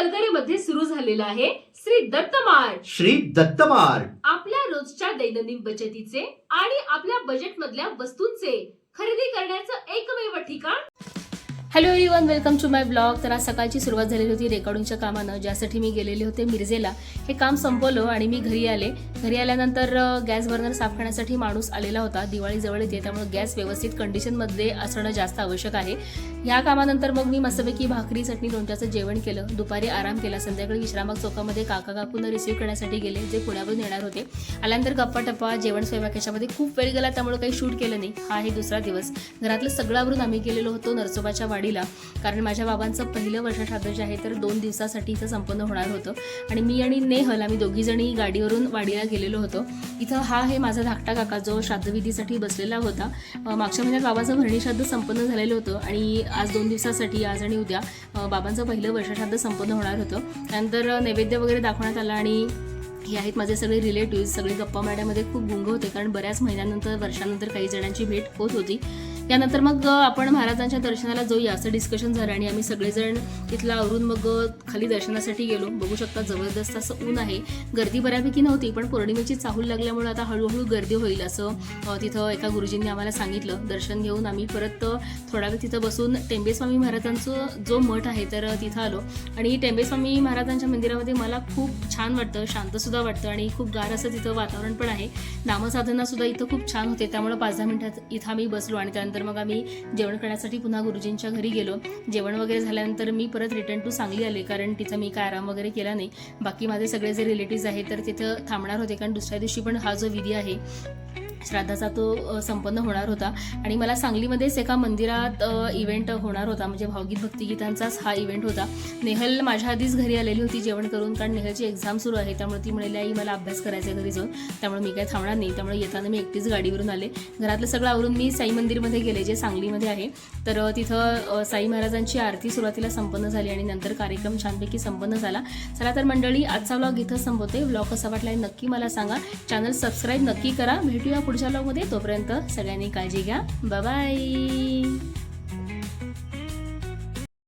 सलगरेमध्ये सुरू झालेला आहे श्री दत्त मार्ट. श्री दत्तमार्ट आपल्या रोजच्या दैनंदिन बचतीचे आणि आपल्या बजेट मधल्या वस्तूंचे खरेदी करण्याचं एकमेव ठिकाण hello everyone welcome to my blog तर आज सकाळची सुरुवात झालेली होती रेकॉर्डिंगच्या कामानं. ज्यासाठी मी गेलेले होते मिरजेला. हे काम संपवलं आणि मी घरी आले. घरी आल्यानंतर गॅस बर्नर साफ करण्यासाठी माणूस आलेला होता. दिवाळीजवळ येते त्यामुळे गॅस व्यवस्थित कंडिशनमध्ये असणं जास्त आवश्यक आहे. ह्या कामानंतर मग मी मस्तपैकी भाकरी चटणी लोणच्याचं जेवण केलं. दुपारी आराम केला. संध्याकाळी विश्रामक चौकामध्ये काका काकूंना रिसीव्ह करण्यासाठी गेले जे पुण्यावरून येणार होते. आल्यानंतर गप्पा टप्पा जेवण स्वयंपाक याच्यामध्ये खूप वेळ गेला त्यामुळे काही शूट केलं नाही. हा आहे दुसरा दिवस. घरातलं सगळं आवरून आम्ही गेलेलो होतो नरसोबाच्या वाडीला कारण माझ्या बाबांचं पहिलं वर्ष श्राद्ध जे आहे तर दोन दिवसासाठी इथं संपन्न होणार होतं. आणि मी आणि नेहल आम्ही दोघीजणी गाडीवरून वाडीला गेलेलो होतो. इथं हा हे माझा धाकटा काका जो श्राद्धविधीसाठी बसलेला होता. मागच्या महिन्यात बाबाचं भरणी श्राद्ध संपन्न झालेलं होतं. आणि आज दोन दिवसासाठी आज आणि उद्या बाबांचं पहिलं वर्ष श्राद्ध संपन्न होणार होतं. त्यानंतर नैवेद्य वगैरे दाखवण्यात आला आणि हे आहेत माझे सगळे रिलेटिव्ह सगळे गप्पा मारण्यामध्ये खूप गुंग होते. कारण बऱ्याच महिन्यानंतर वर्षानंतर काही जणांची भेट होत होती. त्यानंतर मग आपण महाराजांच्या दर्शनाला जाऊया असं डिस्कशन झालं आणि आम्ही सगळेजण तिथला आवरून मग खाली दर्शनासाठी गेलो. बघू शकता जबरदस्त असं ऊन आहे. गर्दी बऱ्यापैकी नव्हती पण पौर्णिमेची चाहूल लागल्यामुळे आता हळूहळू गर्दी होईल असं तिथं एका गुरुजींनी आम्हाला सांगितलं. दर्शन घेऊन आम्ही परत थोडा वेळ तिथं बसून टेंबेस्वामी महाराजांचं जो मठ आहे तर तिथं आलो. आणि टेंबेस्वामी महाराजांच्या मंदिरामध्ये मला खूप छान वाटतं शांतसुद्धा वाटतं आणि खूप गार असं तिथं वातावरण पण आहे. नामसाधनासुद्धा इथं खूप छान होते त्यामुळे पाच दहा मिनिटात इथं आम्ही बसलो आणि त्यानंतर मग आम्ही जेवण करण्यासाठी पुन्हा गुरुजींच्या घरी गेलो. जेवण वगैरे झाल्यानंतर मी परत रिटर्न टू सांगली आले कारण तिथं मी काय आराम वगैरे केला नाही. बाकी माझे सगळे जे रिलेटिव्ज आहेत तर तिथं थांबणार होते कारण दुसऱ्या दिवशी पण हा जो विधी आहे श्राद्धाचा तो संपन्न होणार होता. आणि मला सांगलीमध्येच एका मंदिरात इव्हेंट होणार होता. म्हणजे भावगीत भक्तिगीतांचाच हा इव्हेंट होता. नेहल माझ्या आधीच घरी आलेली होती जेवण करून कारण नेहलची एक्झाम सुरू आहे. त्यामुळे ती म्हणाली आई मला अभ्यास करायचा घरी जाऊन. त्यामुळे मी काय थांबणार नाही. त्यामुळे येताना मी एकटीच गाडीवरून आले. घरातलं सगळं आवरून मी साई मंदिरमध्ये गेले जे सांगलीमध्ये आहे. तर तिथं साई महाराजांची आरती सुरुवातीला संपन्न झाली आणि नंतर कार्यक्रम छानपैकी संपन्न झाला. चला तर मंडळी आजचा व्लॉग इथं संपवते. व्लॉग कसा वाटला नक्की मला सांगा. चॅनल सबस्क्राईब नक्की करा. भेटूया पुढच्या लॉगमध्ये तोपर्यंत सगळ्यांनी काळजी घ्या. बाय